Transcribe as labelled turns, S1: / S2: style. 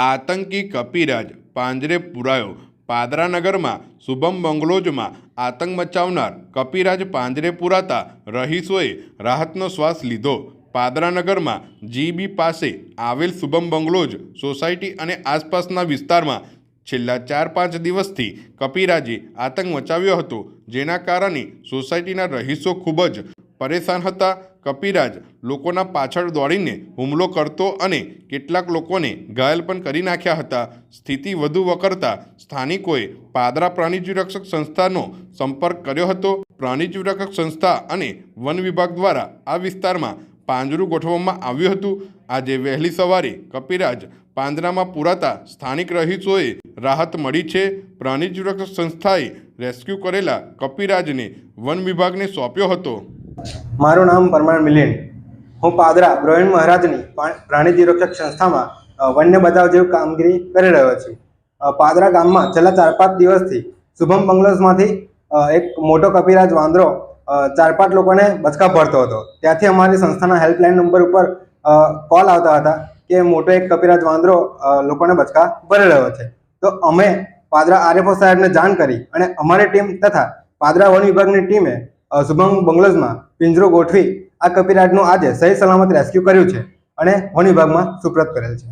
S1: આતંકી કપિરાજ પાંજરે પુરાયો. પાદરાનગરમાં શુભમ બંગલોજમાં આતંક મચાવનાર કપિરાજ પાંજરે પુરાતા રહીશોએ રાહતનો શ્વાસ લીધો. પાદરાનગરમાં જીબી પાસે આવેલ શુભમ બંગલોજ સોસાયટી અને આસપાસના વિસ્તારમાં છેલ્લા ચાર પાંચ દિવસથી કપિરાજે આતંક મચાવ્યો હતો, જેના કારણે સોસાયટીના રહીશો ખૂબ જ પરેશાન હતા. કપિરાજ લોકોના પાછળ દોડીને હુમલો કરતો અને કેટલાક લોકોને ઘાયલ પણ કરી નાખ્યા હતા. સ્થિતિ વધુ વકરતા સ્થાનિકોએ પાદરા પ્રાણીજીવ રક્ષક સંસ્થાનો સંપર્ક કર્યો હતો. પ્રાણીજીવરક્ષક સંસ્થા અને વન વિભાગ દ્વારા આ વિસ્તારમાં પાંજરું ગોઠવવામાં આવ્યું હતું. આજે વહેલી સવારે કપિરાજ પાંજરામાં પુરાતા સ્થાનિક રહીશોએ રાહત મળી છે. પ્રાણીજીવરક્ષક સંસ્થાએ રેસ્ક્યુ કરેલા કપિરાજને વન વિભાગને સોંપ્યો હતો.
S2: મારું નામ પરમાણ મિલિન હું પાદરા બ્રોહિણ મહારાજની પ્રાણી પ્રાણીજીવ સંસ્થામાં વન્ય બચાવ જેવી કામગીરી કરી રહ્યો છું. પાદરા ગામમાં છેલ્લા ચાર પાંચ દિવસથી શુભમ બંગલોઝમાંથી એક મોટો કપિરાજ વાંદરો ચાર પાંચ લોકોને બચકા ભરતો હતો. ત્યાંથી અમારી સંસ્થાના હેલ્પલાઇન નંબર ઉપર કોલ આવતા હતા કે મોટો એક કપિરાજ વાંદરો લોકોને બચકા ભરી રહ્યો છે. તો અમે પાદરા આરએફઓ સાહેબને જાણ કરી અને અમારી ટીમ તથા પાદરા વન વિભાગની ટીમે શુભમ બંગલોઝમાં પિંજરો ગોઠવી આ કપિરાજનું આજે સહી સલામત રેસ્ક્યુ કર્યું છે અને વન વિભાગમાં સુપ્રત કરેલ છે.